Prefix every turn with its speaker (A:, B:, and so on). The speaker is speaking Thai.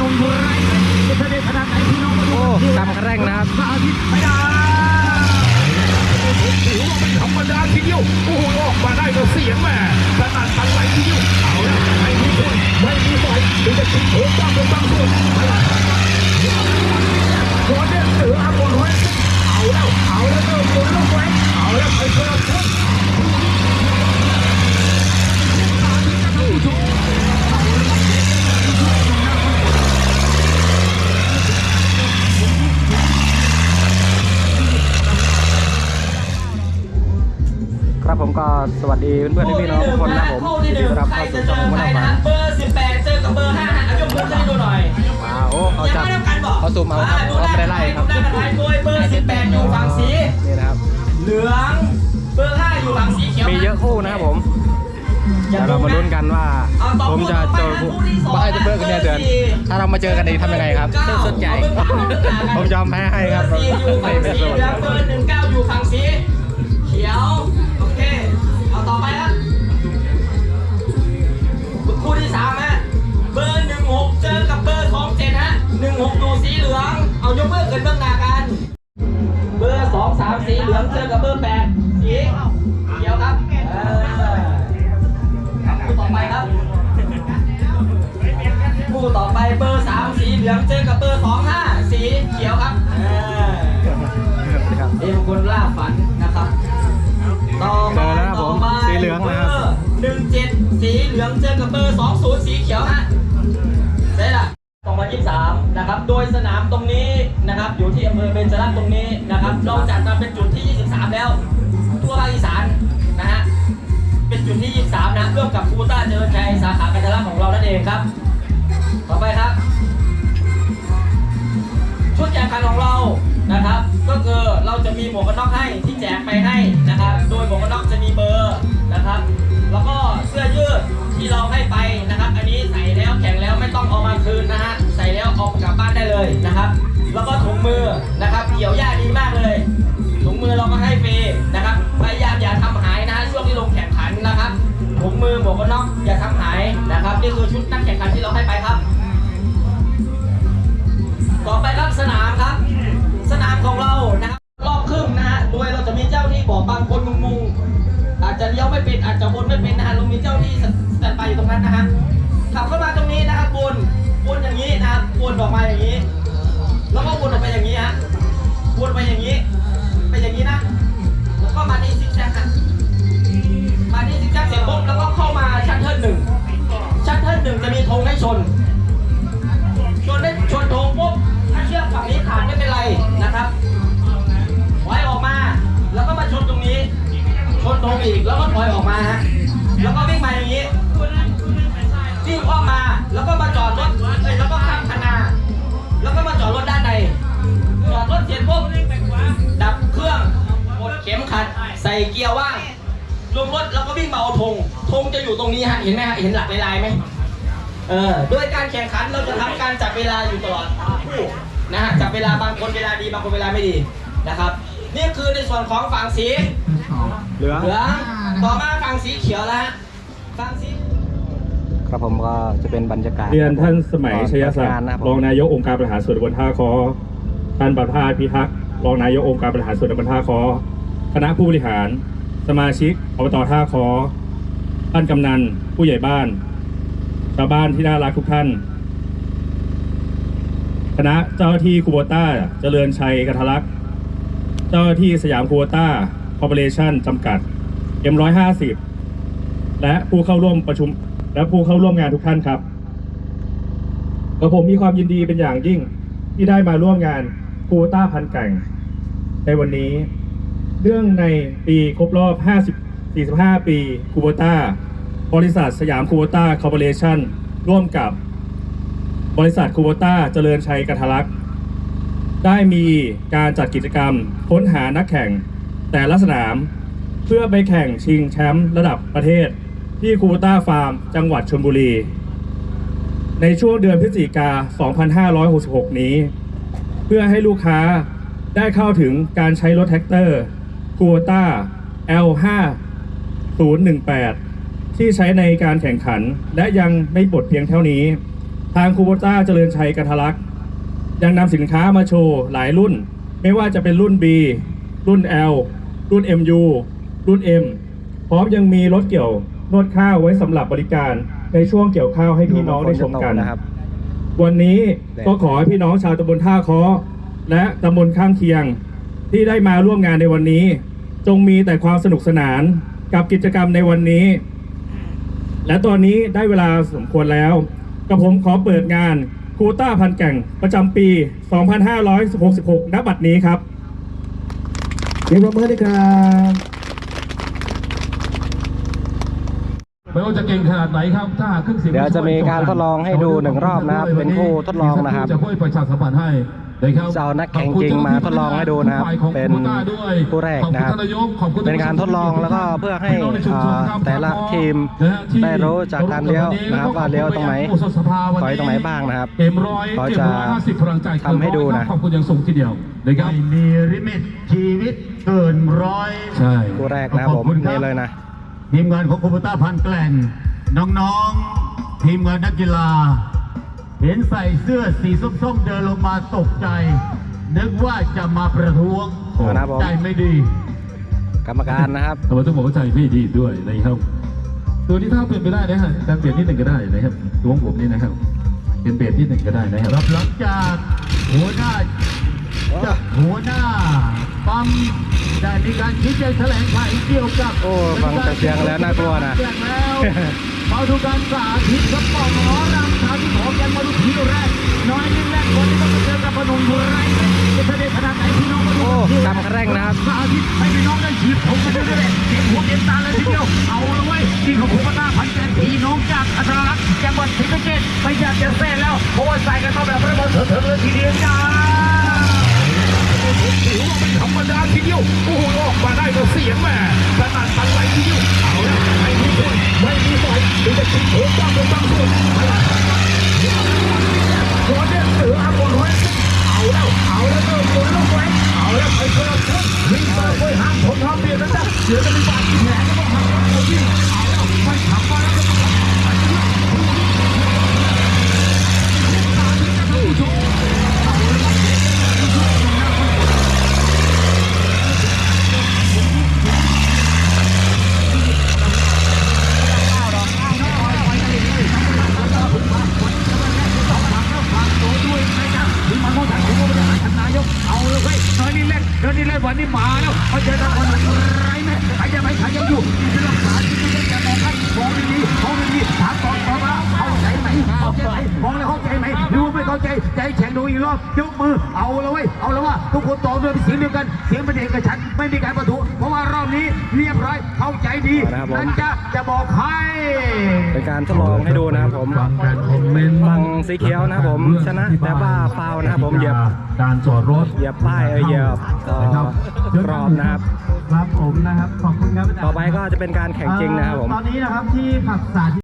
A: นมไรจะเสด็จขนาดไหนพี่น้องมาดู
B: โอ้กำกระแร่งนะครับ
A: พระอาทิตย์ไม่ได้ถือว่าไม่ธรรมดาทีเดียว โอ้โหออกมาได้ก็เสียงแม่ขนาดตันไหลทีเดียว เอาละไม่มีคนไม่มีฝ่ายถึงจะติดโถบ้างเป็นบางส่วนไม่ได้คนเนี่ยเสืออาบนไว้เอาแล้วเอาแล้วเริ่มโดนลูกไว้เอาแล้วไปคนละคน
B: ครับผม ก็สวัสดีเพื่อนๆพี่น้องทุกคนนะครับผม
C: คู่
B: ที่
C: ที่ห
B: ได้
C: นึ่ง
B: รับ
C: ใคร
B: เข้า
C: จะ
B: สู่
C: เจ
B: ช่อง
C: อ
B: วั
C: ใคร
B: น
C: นะ
B: วัน
C: เบอร์สิบแปดเจอกับเบอร์ห้าเอายกมือให้ดูหน่อย
B: มาโอ้เขาจับ
C: ยังไม่ได้กันบอก
B: เขาซูมเอาครับ
C: ดู
B: เขา
C: ได้
B: ไม่ได้ไล่ครับ
C: ดูได้กันไล่โดยเบอร์สิบแปดอยู่ฝั่งสี
B: นี่นะครับ
C: เหลืองเบอร์ห้าอยู่ฝั่งสีเขียว
B: มีเยอะคู่นะครับผมเดี๋ยวเรามาลุ้นกันว่า ผมจะเจอผู้บ้าจะเบิร์กันเนี่ยเดือนถ้าเรามาเจอกันอีกทำยังไงครับ
C: เก้า
B: สนใจผมยอมแพ้ให้ครับ
C: เบอร์สี่อยู่ฝั่ง
B: ไม่
C: สี
B: เป็น
C: เห
B: ไร
C: ลืองเบอร์หนึ่งเก้าอยู่ฝั่งสีเขียวโอเคเอา ต่อไปครับคู่ที่สามฮะเบอร์หนึ่งหกเจอกับเบอร์สองเจ็ดฮะหนึ่งหกดูสีเหลือง เอายกเลิกกันเบื้องหน้ากัน เบอร์สองสามสีเหลืองเจอกับเบอร์แปดสีเขียวครับเออคู่ต่อไปครับ คู่ต่อไปเบอร์สามสีเหลืองเจอกับเบอร์สอง สีเห
B: ลือง
C: เจอกับเบอร์สองศูนย์สีเขียวฮะเสร็จละสองพันยี่สิบสามนะครับ โดยสนามตรงนี้นะครับ อยู่ที่อำเภอเบญจรัตน์ตรงนี้นะครับเราจัดมาเป็นจุดที่ 23 แล้ว ทั่วภาคอีสานนะฮะ เป็นจุดที่ 23 นะร่วมกับคูต้าเจริญชัยสาขากันทลักของเรานั่นเองครับ ต่อไปครับ ชุดแจกขันของเรานะครับ ก็คือเราจะมีหมวกกันน็อกให้ที่แจกไปให้นะครับ โดยหมวกกันน็อกจะมีเบอร์นะครับ แล้วก็เสื้อยืดที่เราให้ไปนะครับ อันนี้ใส่แล้วแข็งแล้วไม่ต้องเอามาคืนนะฮะใส่แล้วเอากลับบ้านได้เลยนะครับ แล้วก็ถุงมือนะครับ เกี่ยวหญ้าดีมากเลยถุงมือเราก็ให้ฟรีนะครับพยายามอย่าทำหายนะฮะช่วงที่ลงแข่งขันนะครับถุงมือหมวกกันน็อกอย่าทำหายนะครับ นี่คือชุดนักแข่งขันที่เราให้ไปครับ ต่อไปครับสนามครับ ของเรานะครับรอบครึ่งนะฮะโดยเราจะมีเจ้าที่บอกบางคนงงๆอาจจะเลี้ยวไม่เป็นอาจจะวนไม่เป็นนะฮะเรามีเจ้าที่สแตนบายอยู่ตรงนั้นนะฮะขับเข้ามาตรงนี้นะครับวนวนอย่างนี้นะครับวนออกมาอย่างนี้ แล้วก็วนออกไปอย่างนี้ฮะวนไปอย่างนี้ ไปอย่างนี้นะ แล้วก็มาที่ซิกแซกฮะ อีกแล้วก็ถอยออกมาฮะแล้วก็วิ่งมาอย่างนี้วิ่งอ้อมมาแล้วก็มาจอดรถเอ้ยแล้วก็ข้ามคนาแล้วก็มาจอดรถด้านในจอดรถเสร็จปุ๊บดับเครื่องกดเข็มขัด ใส่เกียร์ว่างลงรถแล้วก็วิ่งมาเอาธงธงจะอยู่ตรงนี้ฮะเห็นไหมฮะเห็นหลักลายไหมเออโดยการแข่งขันเราจะทำการจับเวลาอยู่ตลอดคู่นะฮะจับเวลาบางคนเวลาดีบางคนเวลาไม่ดีนะครับ นี่คือในส่วนของฝั่งสี
B: เหลือง
C: เหลืองต่อมาฝั่งสีเขียวแล้วฮะฝั่งสี
B: ครับผมก็จะเป็นบรรยากาศ
D: เรียนท่านสมัยชยศัก
B: งาน
D: ดิ์
B: นะครับ
D: รองนายกองค์การบริหารส่วนตำบลท่าคอท่านประภาสพิทักษ์รองนายกองค์การบริหารส่วนตำบลท่าคอคณะผู้บริหาร สมาชิกอบตท่าคอท่านกำนันผู้ใหญ่บ้านชาวบ้านที่น่ารักทุกท่าน คณะเจ้าหน้าที่คูโบต้าเจริญชัยกันทะลักเจ้าหน้าที่สยามคูโบต้า คอร์ปอเรชั่นจำกัด M150 และผู้เข้าร่วมประชุม และผู้เข้าร่วมงานทุกท่านครับกระผมมีความยินดีเป็นอย่างยิ่งที่ได้มาร่วมงานคูโบต้าพันแก่งในวันนี้ เรื่องในปีครบรอบ 50 45 ปีคูโบต้าบริษัทสยามคูโบต้าคอร์ปอเรชั่นร่วมกับบริษัทคูโบต้าเจริญชัยกทลักษ์ได้มีการจัดกิจกรรมค้นหานักแข่ง แต่ละสนามเพื่อไปแข่งชิงแชมป์ระดับประเทศ ที่คูต้าฟาร์ม จังหวัดชลบุรี ในช่วงเดือนพฤศจิกา 2566 นี้ เพื่อให้ลูกค้าได้เข้าถึงการใช้รถแท็กเตอร์คูต้า L5 018 ที่ใช้ในการแข่งขันและยังไม่บดเพียงเท่านี้ ทางคูโบต้าเจริญชัยกันทลักษ์ยังนำสินค้ามาโชว์หลายรุ่น ไม่ว่าจะเป็นรุ่น B รุ่น L รุ่น MU รุ่น M พร้อมยังมีรถเกี่ยวนวดข้าวไว้สำหรับบริการในช่วงเกี่ยวข้าวให้พี่น้องได้ชมกัน
B: นะครับ
D: วันนี้ก็ขอให้พี่น้องชาวตำบลท่าเคาะและตำบลข้างเคียง ที่ได้มาร่วมงานในวันนี้ จงมีแต่ความสนุกสนานกับกิจกรรมในวันนี้ และตอนนี้ได้เวลาสมควรแล้วกับผมขอเปิดงานคูต้าพันแก่งประจำปี 2566 ณ บัดนี้ครับ
A: เรียกว่าเมื่อด้วยครับ
E: ไม่ว่าจะเก่งขนาดไหนครับถ้าหากเครื่องเสียง
B: เดี๋ยวจะมีการทดลองให้ดูหนึ่งรอบนะครับเป็นคู่ทดลองนะครับ
E: จะช่วยประชาสัมพันธ์ให้นะครับ
B: จะเอานักแข่งจริงมาทดลองให้ดูนะครับ
E: ขอบคุณ
B: เป็น
E: จ้าหาที่ด้วย
B: คู่แรกนะครับ
E: ขอบคุณท่านนายกขอบคุณ
B: เป็นการทดลองแล้วก็เพื่อให้
E: พี่น้งนชุมชนครับ
B: แต่ละทีม
E: นะฮะที่
B: ได้รู้จากการเลี้ยวนะครับว่าเลี้ยวตรงไหน
E: โอสถสภาวันนี้
B: ถอยตรงไหนบ้างนะครับ
E: เอ็มร้อย
B: เขา
E: เอ็
B: จะ
E: มร้อยห้าสิบพลังใจเกิน
B: ทำให้ดูนะ
E: ร้อยครับขอบคุณอย่างสูงทีเดียวนะครับ
F: ไม่มีลิมิตชีวิตเกินร้อย
E: ใช่
B: คู่แรกนะครับผม
F: ขอบคุณครับ
B: นี่เลยนะ
F: ทีมงานของคูปต้าพันแกล่งน้องๆทีมงานนักกีฬา เห็นใส่เสื้อสีส้มๆเดินลงมาตกใจ นึกว่าจะมาประท้วง
B: ครับผม
F: ใจไม่ดี
B: กรรมการนะครับ
E: ทำไมต้องบอกว่าใจไม่ดีด้วยนะครับ ตัวนี้ถ้าเปลี่ยนไปได้นะฮะการเปลี่ยนนิดหนึ่งก็ได้นะครับตัวของผมนี่นะครับ เปลี่ยนเปลี่ยนนิดหนึ่งก็ได้นะครับ
F: รับหลังจากหัวหน้าจากหัวหน้าปั๊ม ได้มีการชี้แจงแถลงไขเกี่ยวกับ
B: โอ้ฟังแต่เสียงแล้วน่ากลัวนะ
F: แจ้งแล้วมาดูการสาธิตกับปองหมอรำสาธิตของแกนมาดูทีแรกน้อยนิดแรกคนที่ต้องไปเจอกับพนมบุรีจะแสดงขนาดไหนพี่น้องมาดู
B: โอ้
F: กันที
B: ตามคันเร่งนะครับ
F: สาธิตให้พี่น้องได้ฉีดผมกันเรื่อยๆเก็บหัวเก็บตาเลยทีเดียวเอาละเว้ยที่เขาผมมาหน้าพันแกนพี่น้องจากอัตลักษณ์จังหวัดศรีสะเกษไม่อยากจะแซ่แล้วเพราะว่าใส่กันมาแบบระเบิดเถิดๆเลยทีเดียวจ้า
A: ถือว่าไม่ธรรมดาทีเดียวโอ้โหออกมาได้ก็เสียงแม่สนั่นตันไหลทีเดียวเอาละไม่มีคนไม่มีสายหรือจะคิดโอ้บ้างเป็นบางส่วนไม่ว่าคนเนี่ยเสืออาบนไว้เอาแล้วเอาแล้วเริ่มหมุนลงไว้เอาแล้วไปคนละคนวิ่งมาไปหาผมทำเบียดนะจ๊ะเสือจะมีบาดแผลก็ต้องหักหลังเอาวิ่งเอาแล้วมันขับมาแล้วก็ต้อง
F: มันมองทางผมก็ไม่ได้หาทางนายก เอาเลยเว้ยเดินนี่เล่นเดินนี่เล่นวันนี้มาแล้วเขาเจอทางคนไหนไรไหมใครยังไม่ใครยังอยู่นี่คือรักษาที่ไม่ได้จะมองให้มองดีๆมองดีๆถามก่อนตอบมาเข้าใจไหมเข้าใจไหมมองแล้วเข้าใจไหมดูไม่เข้าใจใจแข็งดูอีก รอบยกมือเอาเลยเว้ยเอาแล้วว่าทุกคนตอบด้วยเสียงเดียวกัน เสียงเป็นเอกฉันท์ไม่มีการประทุเพราะว่ารอบนี้เรียบร้อยเข้าใจดี
B: นะครับผม
F: นั่นจะจะบอกให้
B: เป็นการทดลองให้ดูนะครับผม
E: ฟังการคอมเมนต์
B: ฝั่งสีเขียวนะครับผมชนะแต่ว่าฟาวล์นะครับผมเหยียบ
E: การจอดรถ
B: เหยียบป้ายเออเหยียบเอ่อกรอบนะครับ
G: ครับผมนะครับขอบคุณครับ
B: ต่อไปก็จะเป็นการแข่งจริงนะครับผม
G: ตอนนี้นะครับที่ขับสาธิต